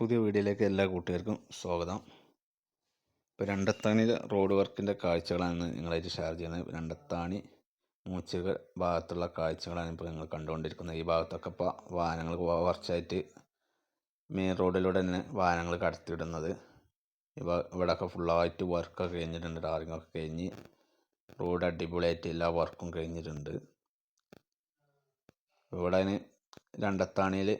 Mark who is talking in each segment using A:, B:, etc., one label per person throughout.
A: പുതിയ വീഡിയോയിലേക്ക് എല്ലാ കൂട്ടുകാർക്കും സ്വാഗതം. ഇപ്പോൾ രണ്ടത്താണി റോഡ് വർക്കിന്റെ കാഴ്ചകളാണ് നിങ്ങളായിട്ട് ഷെയർ ചെയ്യുന്നത്. രണ്ടത്താണി മൂച്ചുകൾ ഭാഗത്തുള്ള കാഴ്ചകളാണ് ഇപ്പോൾ നിങ്ങൾ കണ്ടുകൊണ്ടിരിക്കുന്നത്. ഈ ഭാഗത്തൊക്കെ ഇപ്പോൾ വാഹനങ്ങൾ കുറച്ചായിട്ട് മെയിൻ റോഡിലൂടെ തന്നെ വാഹനങ്ങൾ കടത്തിവിടുന്നത്. ഇപ്പോൾ ഇവിടെയൊക്കെ ഫുള്ളായിട്ട് വർക്കൊക്കെ കഴിഞ്ഞിട്ടുണ്ട്. ടാറിങ്ങൊക്കെ കഴിഞ്ഞ് റോഡ് അടിപൊളിയായിട്ട് എല്ലാ വർക്കും കഴിഞ്ഞിട്ടുണ്ട്. ഇവിടെ രണ്ടത്താണിയിൽ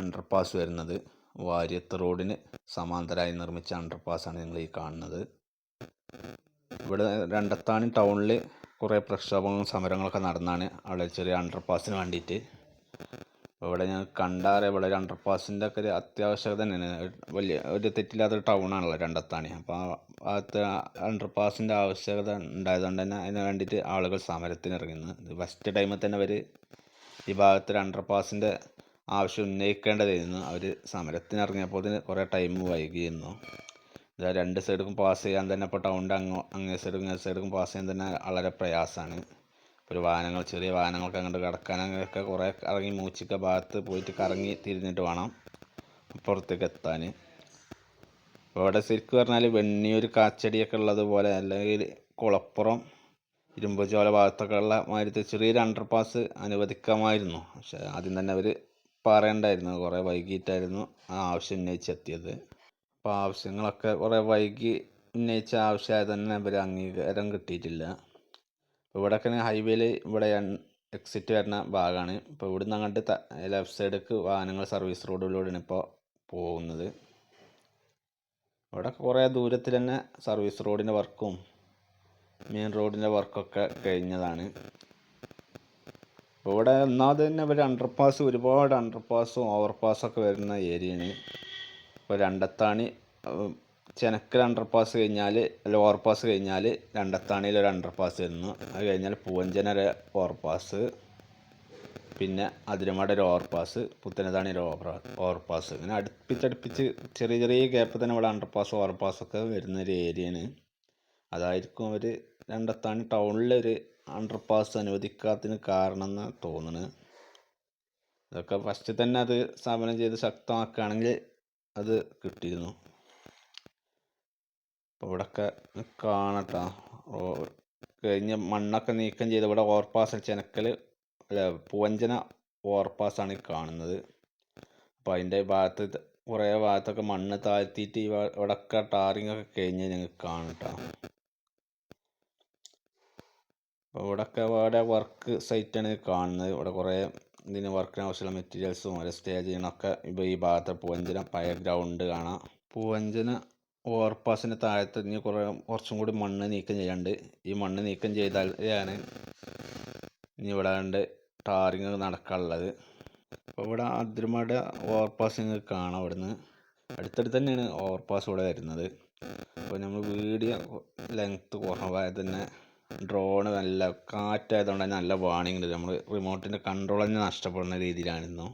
A: അണ്ടർപാസ് വരുന്നത്. വാര്യത്ത് റോഡിന് സമാന്തരമായി നിർമ്മിച്ച അണ്ടർപാസാണ് നിങ്ങൾ ഈ കാണുന്നത്. ഇവിടെ രണ്ടത്താണി ടൗണിൽ കുറേ പ്രക്ഷോഭങ്ങളും സമരങ്ങളൊക്കെ നടന്നാണ് അവിടെ ചെറിയ അണ്ടർപാസിന് വേണ്ടിയിട്ട്. ഇവിടെ ഞാൻ കണ്ടാറേ ഇവിടെ ഒരു അണ്ടർപാസിന്റെ ഒക്കെ ഒരു അത്യാവശ്യകത തന്നെയാണ്. വലിയ ഒരു തെറ്റില്ലാത്തൊരു ടൗണാണല്ലോ രണ്ടത്താണി. അപ്പോൾ ഭാഗത്ത് അണ്ടർപാസിന്റെ ആവശ്യകത ഉണ്ടായതുകൊണ്ട് തന്നെ അതിന് വേണ്ടിയിട്ട് ആളുകൾ സമരത്തിന് ഇറങ്ങുന്നത് ഫസ്റ്റ് ടൈമിൽ തന്നെ അവർ ഈ ഭാഗത്ത് അണ്ടർപാസിന്റെ ആവശ്യം ഉന്നയിക്കേണ്ടതായിരുന്നു അവർ സമരത്തിന് ഇറങ്ങിയപ്പോൾ അതിന് കുറേ ടൈം വൈകിയിരുന്നു. ഇതാ രണ്ട് സൈഡിലും പാസ് ചെയ്യാൻ തന്നെ ഇപ്പോൾ ടൗണിന്റെ അങ്ങോ അങ്ങേ സൈഡും ഇങ്ങേ സൈഡും പാസ് ചെയ്യാൻ തന്നെ വളരെ പ്രയാസമാണ് ഒരു വാഹനങ്ങൾ ചെറിയ വാഹനങ്ങൾക്ക് അങ്ങോട്ട് കിടക്കാൻ അങ്ങനെയൊക്കെ കുറേ ഇറങ്ങി മൂച്ചിക്ക ഭാഗത്ത് പോയിട്ട് കറങ്ങി തിരിഞ്ഞിട്ട് വേണം പുറത്തേക്ക് എത്താൻ ഇവിടെ ശരിക്കും പറഞ്ഞാൽ വെണ്ണിയൊരു കാച്ചടിയൊക്കെ ഉള്ളതുപോലെ അല്ലെങ്കിൽ കുളപ്പുറം ഇരുമ്പുചോല ഭാഗത്തൊക്കെ ഉള്ള മാതിരി ചെറിയൊരു അണ്ടർ പാസ് അനുവദിക്കാമായിരുന്നു. പക്ഷേ ആദ്യം തന്നെ അവർ പറയണ്ടായിരുന്നു. കുറേ വൈകിട്ടായിരുന്നു ആ ആവശ്യം ഉന്നയിച്ചെത്തിയത്. അപ്പോൾ ആവശ്യങ്ങളൊക്കെ കുറേ വൈകി ഉന്നയിച്ച ആവശ്യമായത് തന്നെ ഇവർ അംഗീകാരം കിട്ടിയിട്ടില്ല. ഇവിടെ ഇവിടെയൊക്കെ ഹൈവേയിൽ ഇവിടെ എക്സിറ്റ് വരുന്ന ഭാഗമാണ്. ഇപ്പോൾ ഇവിടുന്ന് അങ്ങോട്ട് ലെഫ്റ്റ് സൈഡിലേക്ക് വാഹനങ്ങൾ സർവീസ് റോഡിലൂടെയാണ് ഇപ്പോൾ പോകുന്നത്. ഇവിടെ കുറേ ദൂരത്തിൽ തന്നെ സർവീസ് റോഡിന്റെ വർക്കും മെയിൻ റോഡിന്റെ വർക്കൊക്കെ കഴിഞ്ഞതാണ്. ഇവിടെ ഒന്നാമത് തന്നെ ഒരു അണ്ടർപാസ് ഒരുപാട് അണ്ടർപാസും ഓവർപാസൊക്കെ വരുന്ന ഏരിയയാണ് ഇപ്പോൾ രണ്ടത്താണി ചെനക്കൽ അണ്ടർപാസ് കഴിഞ്ഞാൽ അല്ല ഓവർപാസ് കഴിഞ്ഞാൽ രണ്ടത്താണിയിൽ ഒരു അണ്ടർപാസ് വരുന്നു. അത് കഴിഞ്ഞാൽ പൂവഞ്ചന ഓവർപാസ് പിന്നെ അതിരമട ഒരു ഓവർപാസ് പുത്തനതാണി ഒരു ഓവർ ഓവർപാസ് ഇങ്ങനെ അടുപ്പിച്ചടുപ്പിച്ച് ചെറിയ ചെറിയ ഗ്യാപ്പ് തന്നെ ഇവിടെ അണ്ടർപാസ് ഓവർപാസൊക്കെ വരുന്ന ഒരു ഏരിയയാണ് അതായിരിക്കും അവർ രണ്ടത്താണി ടൗണിലൊരു അണ്ടർപാസ് അനുവദിക്കാത്തതിന് കാരണം എന്ന് തോന്നുന്നത് ഇതൊക്കെ ഫസ്റ്റ് തന്നെ അത് സ്ഥാപനം ചെയ്ത് ശക്തമാക്കുകയാണെങ്കിൽ അത് കിട്ടിയിരുന്നു. അപ്പോൾ ഇവിടെയൊക്കെ കാണട്ടോ. കഴിഞ്ഞ മണ്ണൊക്കെ നീക്കം ചെയ്ത് ഇവിടെ ഓവർപാസ് ചെനക്കൽ അല്ല പൂവഞ്ചന ഓവർപാസ് ഈ കാണുന്നത്. അപ്പോൾ അതിന്റെ ഭാഗത്ത് കുറേ ഭാഗത്തൊക്കെ മണ്ണ് താഴ്ത്തിയിട്ട് ഇവിടെയൊക്കെ ടാറിങ് ഒക്കെ കഴിഞ്ഞ് ഞങ്ങൾക്ക് കാണട്ടോ. അപ്പോൾ ഇവിടെയൊക്കെ ഇവിടെ വർക്ക് സൈറ്റാണ് കാണുന്നത്. ഇവിടെ കുറേ ഇതിന് വർക്കിന് ആവശ്യമുള്ള മെറ്റീരിയൽസും ഒരു സ്റ്റേ ചെയ്യണമൊക്കെ ഇപ്പോൾ ഈ ഭാഗത്ത് പൂവഞ്ചന പഴയ ഗ്രൗണ്ട് കാണാം. പൂവഞ്ചന ഓവർപാസിന് താഴത്ത് ഇനി കുറേ കുറച്ചും കൂടി മണ്ണ് നീക്കം ചെയ്യാണ്ട്. ഈ മണ്ണ് നീക്കം ചെയ്താൽ ആണ് ഇനി ഇവിടെ ഉണ്ട് ടാറിങ് നടക്കാനുള്ളത്. അപ്പോൾ ഇവിടെ അതിരുമട ഓവർപാസ് നിങ്ങൾക്ക് കാണാം ഇവിടുന്ന്. അടുത്തടുത്ത് തന്നെയാണ് ഓവർപാസ് ഇവിടെ വരുന്നത്. അപ്പോൾ നമ്മൾ വീഡിയോ ലെങ്ത്ത് കുറവായത് തന്നെ ഡ്രോണ് നല്ല കാറ്റായതുകൊണ്ട് നല്ല വാണിംഗ് ഉണ്ട്. നമ്മൾ റിമോട്ടിന്റെ കൺട്രോൾ തന്നെ നഷ്ടപ്പെടുന്ന രീതിയിലാണിന്നു.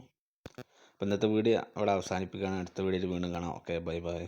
A: അപ്പോൾ ഇന്നത്തെ വീഡിയോ അവിടെ അവസാനിപ്പിക്കുകയാണ്. അടുത്ത വീഡിയോയിൽ വീണ്ടും കാണാം. Okay bye bye